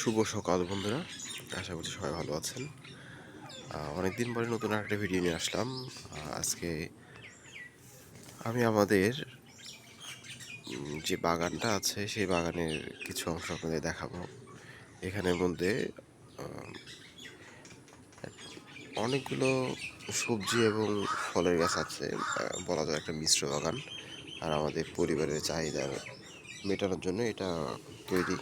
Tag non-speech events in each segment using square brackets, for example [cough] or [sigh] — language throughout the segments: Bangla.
শুভ সকাল বন্ধুরা। আশা করছি সবাই ভালো আছেন। অনেক দিন পরে নতুন একটা ভিডিও নিয়ে আসলাম। আজকে আমি আমাদের যে বাগানটা আছে, সেই বাগানের কিছু অংশ আপনাদের দেখাবো। এখানের মধ্যে অনেকগুলো সবজি এবং ফলের গাছ আছে বলা যায় একটা মিশ্র বাগান। আর আমাদের পরিবারের চাহিদা মেটানোর জন্য এটা তৈরি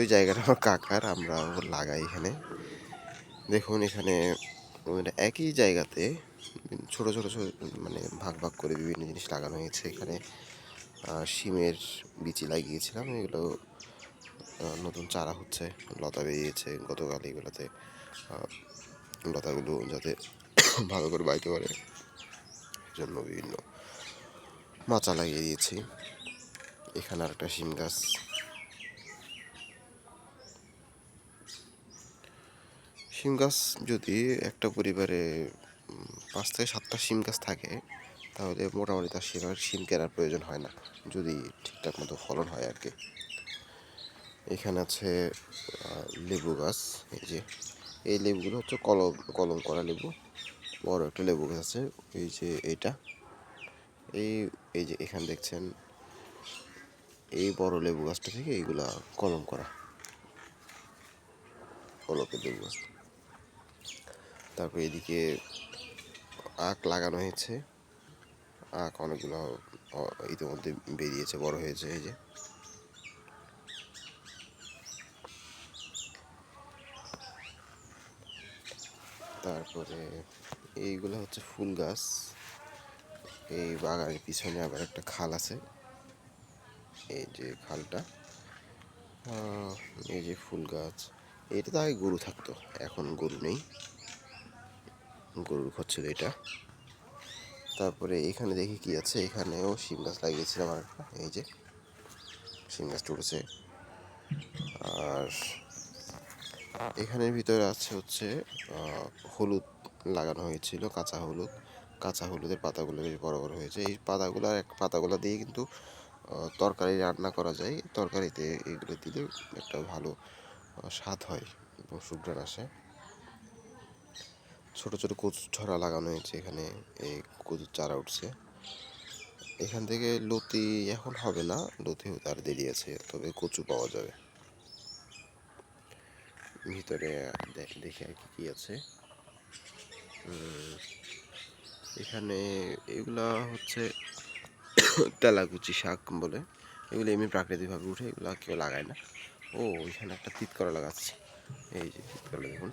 ওই জায়গাটা আমার কাকার, আমরা লাগাই এখানে। দেখুন এখানে একই জায়গাতে ছোট ছোট ছোট মানে ভাগ ভাগ করে বিভিন্ন জিনিস লাগানো হয়েছে এখানে। শিমের বিচি লাগিয়েছিলাম, এগুলো নতুন চারা হচ্ছে, লতা বেরিয়েছে গতকাল এগুলোতে। লতাগুলো যাতে ভালো করে বাইতে পারে জন্য বিভিন্ন মাচা লাগিয়ে দিয়েছি। এখানে আর একটা শিম গাছ শিম গাছ যদি একটা পরিবারে পাঁচ থেকে সাতটা শিম গাছ থাকে, তাহলে মোটামুটি তার সেভাবে শিম কেনার প্রয়োজন হয় না, যদি ঠিকঠাক মতো ফলন হয় আর কি। এখানে আছে লেবু গাছ, এই যে, এই লেবুগুলো হচ্ছে কলম কলম করা লেবু, বড় একটা লেবু গাছ আছে, এই যে এইটা, এই এই যে এখানে দেখছেন, এই বড় লেবু গাছটা থেকে এইগুলা কলম করা, কলকের লেবু গাছ। তারপর এদিকে আখ লাগানো হয়েছে। আখ অনেকগুলো ইতিমধ্যে বেরিয়েছে, বড় হয়েছে এই যে। তারপরে এইগুলো হচ্ছে ফুল গাছ। এই বাগানের পিছনে আবার একটা খাল আছে। এই যে খালটা। এই যে ফুল গাছ। এটা তো আগে গরু থাকতো, এখন গরু নেই। গরুর ঘর ছিল এটা। তারপরে এখানে দেখি কি আছে, এখানেও শিম গাছ লাগিয়েছিলাম আর এই যে শিম গাছ উঠেছে। আর এখানের ভিতরে আছে হচ্ছে হলুদ লাগানো হয়েছিল, কাঁচা হলুদ। কাঁচা হলুদের পাতাগুলো বেশ বড় বড় হয়েছে। এই পাতাগুলো আর এক পাতাগুলো দিয়ে কিন্তু তরকারি রান্না করা যায়। তরকারিতে এগুলো দিলে একটা ভালো স্বাদ হয় এবং সুগ্রান আসে ছোট ছোট কচু ছড়া লাগানো হয়েছে এখানে, এই কচুর চারা উঠছে। এখান থেকে লতি এখন হবে না, লতি হতে আর দেরি আছে, তবে কচু পাওয়া যাবে। ভিতরে দেখি আর কি আছে। এখানে এগুলা হচ্ছে তেলাকুচি শাক বলে। এগুলো এমনি প্রাকৃতিকভাবে উঠে এগুলো কেউ লাগায় না। ও, এখানে একটা তিত করা লাগাচ্ছি। এই যে তিত করা দেখুন।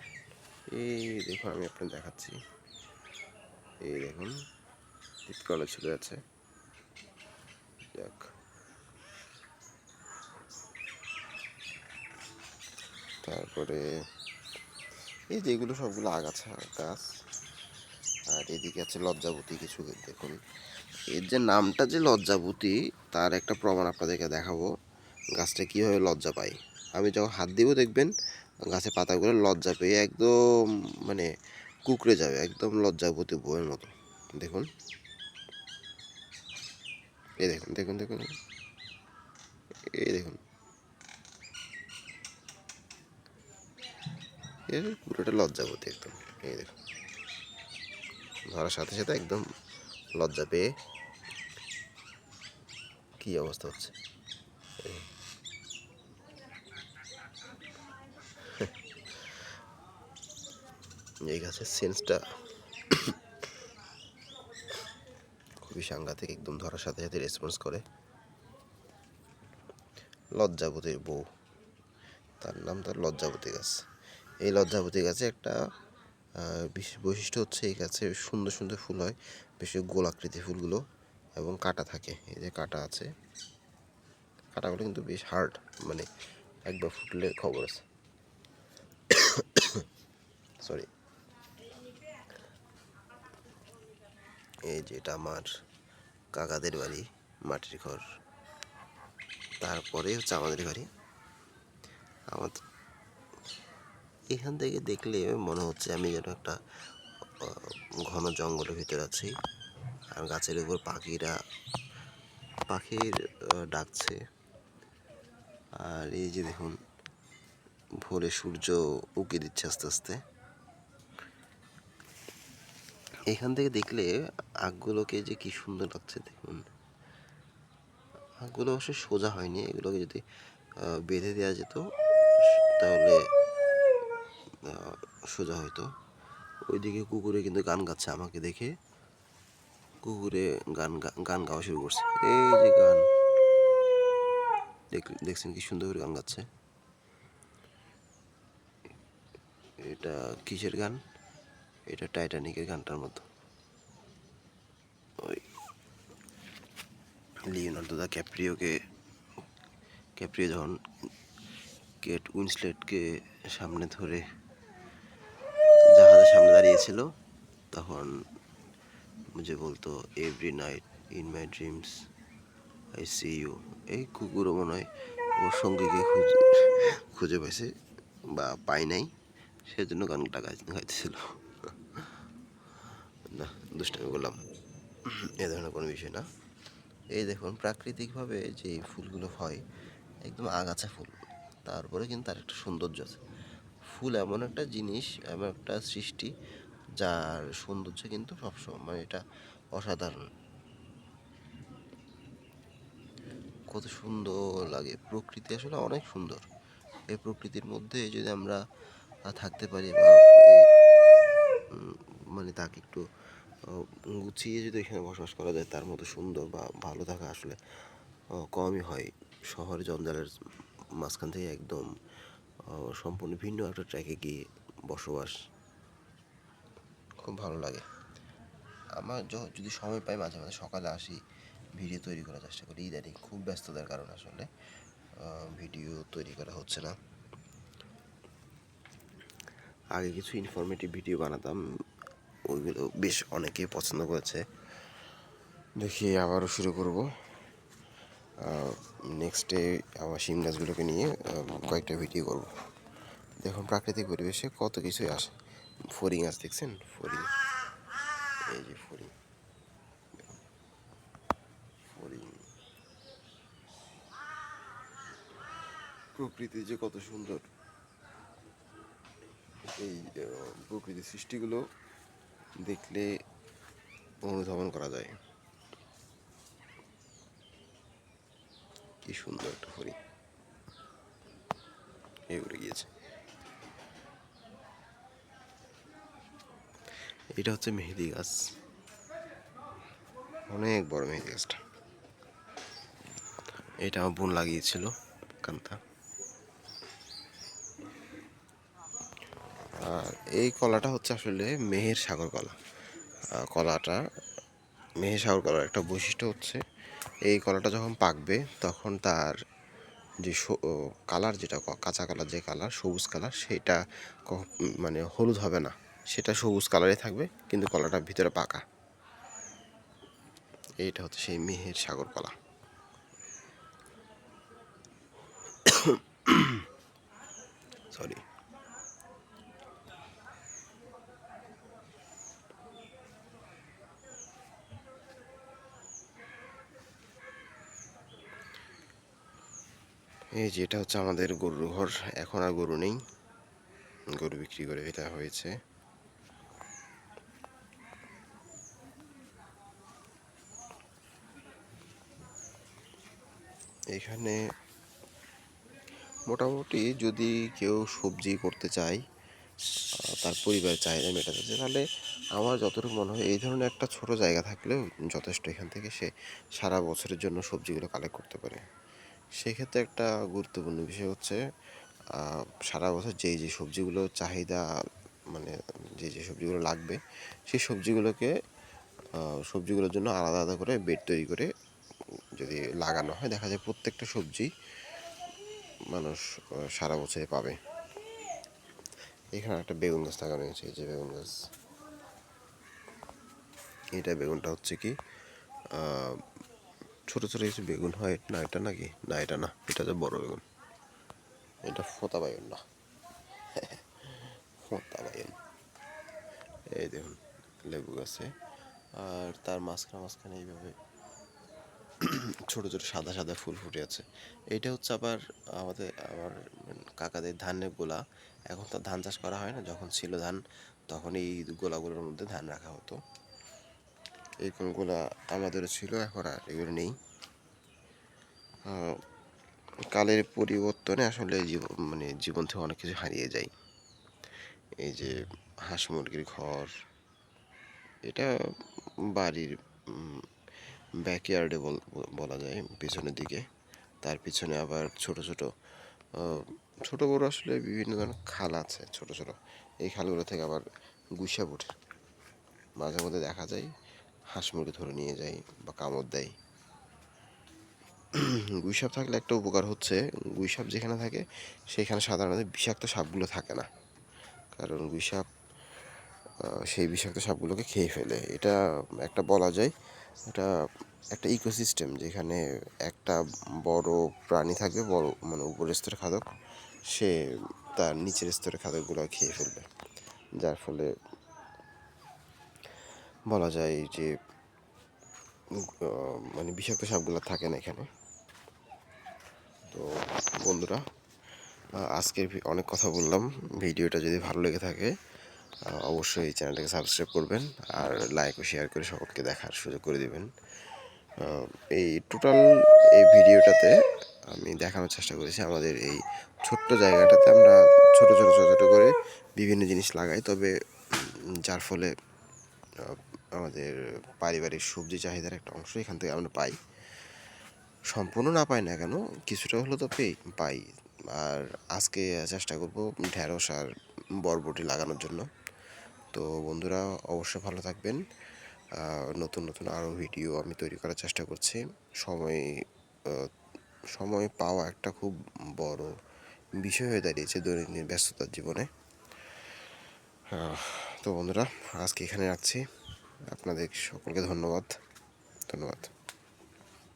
এই দেখুন, আমি আপনাকে দেখাচ্ছি। এই দেখুন তিত কলা ছিল আছে। যাক। তারপরে এই যে এগুলো সবগুলো আগাছা, গাছ। আর এদিকে আছে লজ্জাবতী কিছু, দেখুন। এর যে নামটা যে লজ্জাবতী, তার একটা প্রমাণ আপনাদেরকে দেখাবো। গাছটা কীভাবে লজ্জা পায়। আমি যখন হাত দিব দেখবেন গাছের পাতাগুলো লজ্জা পেয়ে একদম মানে কুকড়ে যাবে, একদম লজ্জাবতী বইয়ের মতো। দেখুন। এই দেখুন দেখুন দেখুন। এই দেখুন। এর পুরোটা লজ্জাবতী একদম। এই দেখুন। ধরার সাথে সাথে একদম লজ্জা পেয়ে কি অবস্থা হচ্ছে? এই। গাছের সেন্সটা খুবই সাংঘাতিক, একদম ধরার সাথে সাথে রেসপন্স করে। লজ্জাবতীর বউ। তার নাম তার লজ্জাবতী গাছ। এই লজ্জাবতী গাছে একটা বিশেষ বৈশিষ্ট্য হচ্ছে এই গাছে সুন্দর সুন্দর ফুল হয়, বেশি গোলাকৃতি ফুলগুলো এবং কাটা থাকে। এই যে কাটা আছে, কাটাগুলো কিন্তু বেশ হার্ড মানে একবার ফুটলে খবর আছে সরি এই যে এটা আমার কাকাদের বাড়ি, মাটির ঘর। তারপরে হচ্ছে আমাদের বাড়ি। আমাদের এখান থেকে দেখলে মনে হচ্ছে আমি যেন একটা ঘন জঙ্গলের ভিতরে আছি। আর গাছের উপর পাখিরা, পাখির ডাকছে। আর এই যে দেখুন, ভোরে সূর্য উঁকি দিচ্ছে আস্তে আস্তে। এখান থেকে দেখলে আখগুলোকে যে কি সুন্দর লাগছে দেখুন। আখগুলো অবশ্য সোজা হয়নি, এগুলোকে যদি বেঁধে দেওয়া যেত, তাহলে সোজা হয়তো। ওইদিকে কুকুরে কিন্তু গান গাচ্ছে আমাকে দেখে। কুকুরে গান গান গাওয়া শুরু করছে। এই যে গান। দেখছেন কি সুন্দর করে গান গাচ্ছে। এটা কিসের গান? এটা টাইটানিকের গানটার মতো। ওই লিওনার্দো দা ক্যাপ্রিওকে ক্যাপ্রিও যখন কেট উইন্সলেটকে সামনে ধরে জাহাজের সামনে দাঁড়িয়েছিল, তখন যে বলতো every night in my dreams I see you এই কুকুরও মনে হয় ওর সঙ্গীকে খুঁজে খুঁজে পাইছে বা পাই নাই, সেজন্য গানটা গাই গাইতেছিল। না, দুষ্টামি করলাম। এ ধরনের কোনো বিষয় না। এই দেখুন, প্রাকৃতিকভাবে যে ফুলগুলো হয়, একদম আগাছা ফুল, তারপরে কিন্তু তার একটা সৌন্দর্য আছে। ফুল এমন একটা জিনিস, এমন একটা সৃষ্টি, যার সৌন্দর্য কিন্তু সবসময় মানে এটা অসাধারণ। কত সুন্দর লাগে। প্রকৃতি আসলে অনেক সুন্দর। এই প্রকৃতির মধ্যে যদি আমরা থাকতে পারি বা মানে তাকে একটু গুছিয়ে যদি এখানে বসবাস করা যায়, তার মতো সুন্দর বা ভালো থাকা আসলে কমই হয়। শহরে জঞ্জালের মাঝখান থেকে একদম সম্পূর্ণ ভিন্ন একটা ট্র্যাকে গিয়ে বসবাস খুব ভালো লাগে। আমার যদি সময় পাই মাঝে মাঝে সকালে আসি, ভিডিও তৈরি করার চেষ্টা করি। ইদানিং খুব ব্যস্ততার কারণে আসলে ভিডিও তৈরি করা হচ্ছে না। আগে কিছু ইনফরমেটিভ ভিডিও বানাতাম। ওইগুলো বেশ অনেকেই পছন্দ করেছে। দেখি আবারও শুরু করব। নেক্সটে আমার শিম গাছগুলোকে নিয়ে কয়েকটা ভিডিও করব। দেখুন, প্রাকৃতিক পরিবেশে কত কিছুই আসে। ফড়িং গাছ দেখছেন? ফড়িং। এই যে ফড়িং। ফড়িং। প্রকৃতি যে কত সুন্দর। এই প্রকৃতির সৃষ্টিগুলো দেখলে অনুধাবন করা যায়। কি সুন্দর একটা হরিণ এ উড়ে গিয়েছে। এটা হচ্ছে মেহেদি গাছ। অনেক বড় মেহেদি গাছটা। এটা আমার বোন লাগিয়েছিল, কান্তা। এই কলাটা হচ্ছে আসলে মেহের সাগর কলা। কলাটা, মেহের সাগর কলার একটা বৈশিষ্ট্য হচ্ছে, এই কলাটা যখন পাকবে, তখন তার যে কালার যেটা কাঁচা কালার যে কালার, সবুজ কালার, সেটা মানে হলুদ হবে না। সেটা সবুজ কালারে থাকবে, কিন্তু কলাটা ভিতরে পাকা। এইটা হচ্ছে সেই মেহের সাগর কলা। [coughs] সরি এই যে এটা হচ্ছে আমাদের গরুর ঘর, এখন আর গরু নেই। গরু বিক্রি করে এটা হয়েছে। এখানে মোটামুটি যদি কেউ সবজি করতে চায় তার পরিবারের চাহিদা মেটাতে চায়, তাহলে আমার যতটুকু মনে হয় এই ধরনের একটা ছোট জায়গা থাকলেও যথেষ্ট এখান থেকে সে সারা বছরের জন্য সবজিগুলো কালেক্ট করতে পারে। সেক্ষেত্রে একটা গুরুত্বপূর্ণ বিষয় হচ্ছে সারা বছর যেই যে সবজিগুলো চাহিদা মানে যে যে সবজিগুলো লাগবে, সেই সবজিগুলোকে সবজিগুলোর জন্য আলাদা আলাদা করে বেড তৈরি করে যদি লাগানো হয়, দেখা যায় প্রত্যেকটা সবজি মানুষ সারা বছরে পাবে। এখানে একটা বেগুন গাছ লাগানো হয়েছে, এই যে বেগুন গাছ। এটা বেগুনটা হচ্ছে কি ছোট ছোট কিছু বেগুন হয় না, এটা নাকি? না, এটা না, এটা যে বড় বেগুন। এটা ফোতা বেগুন না। ফোতা বেগুন। এই দেখুন, লেবু গাছে। আর তার মাঝখানে মাঝখানে এইভাবে ছোট ছোট সাদা সাদা ফুল ফুটে আছে। এইটা হচ্ছে আবার আমাদের, আমার কাকাদের ধানের গোলা। এখন তো ধান চাষ করা হয় না, যখন ছিল ধান, তখন এই গোলাগুলোর মধ্যে ধান রাখা হতো। গোলা আমাদেরও ছিল, এখন আর এগুলো নেই। কালের পরিবর্তনে আসলে জীবন মানে জীবন থেকে অনেক কিছু হারিয়ে যায়। এই যে হাঁস মুরগির ঘর, এটা বাড়ির ব্যাকয়ার্ডে বলা যায় পিছনের দিকে। তার পিছনে আবার ছোট ছোট ছোট বড় আসলে বিভিন্ন ধরনের খাল আছে ছোট ছোট। এই খালগুলো থেকে আবার গুইসাপ ওঠে মাঝে মধ্যে দেখা যায় হাঁস মুরগি ধরে নিয়ে যায় বা কামড় দেয় গুইসাপ থাকলে একটা উপকার হচ্ছে, গুইসাপ যেখানে থাকে, সেখানে সাধারণত বিষাক্ত সাপগুলো থাকে না। কারণ গুইসাপ সেই বিষাক্ত সাপগুলোকে খেয়ে ফেলে। এটা একটা বলা যায়, এটা একটা ইকোসিস্টেম যেখানে একটা বড় প্রাণী থাকবে, বড় মানে উপরের স্তরের খাদক, সে তার নিচের স্তরের খাদকগুলো খেয়ে ফেলবে। যার ফলে বলা যায় যে মানে বিষাক্ত সাপগুলো থাকে না এখানে। তো বন্ধুরা আজকের অনেক কথা বললাম। ভিডিওটা যদি ভালো লেগে থাকে অবশ্যই এই চ্যানেলটাকে সাবস্ক্রাইব করবেন আর লাইক ও শেয়ার করে সকলকে দেখার সুযোগ করে দেবেন। এই টোটাল এই ভিডিওটাতে আমি দেখানোর চেষ্টা করেছি। আমাদের এই ছোট্ট জায়গাটাতে আমরা ছোট ছোট ছোট, ছোটো করে বিভিন্ন জিনিস লাগাই। তবে যার ফলে আমাদের পারিবারিক সবজি চাহিদার একটা অংশ এখান থেকে আমরা পাই। সম্পূর্ণ না পাই না কেন, কিছুটা হলেও তো পেই পাই। আর আজকে চেষ্টা করব ঢেঁড়স আর বরবটি লাগানোর জন্য। তো বন্ধুরা, অবশ্যই ভালো থাকবেন। নতুন নতুন আরও ভিডিও আমি তৈরি করার চেষ্টা করছি। সময় সময় পাওয়া একটা খুব বড় বিষয় হয়ে দাঁড়িয়েছে দৈনন্দিন ব্যস্ততার জীবনে। তো বন্ধুরা, আজকে এখানে রাখছি। আপনাদের সকলকে ধন্যবাদ। ধন্যবাদ।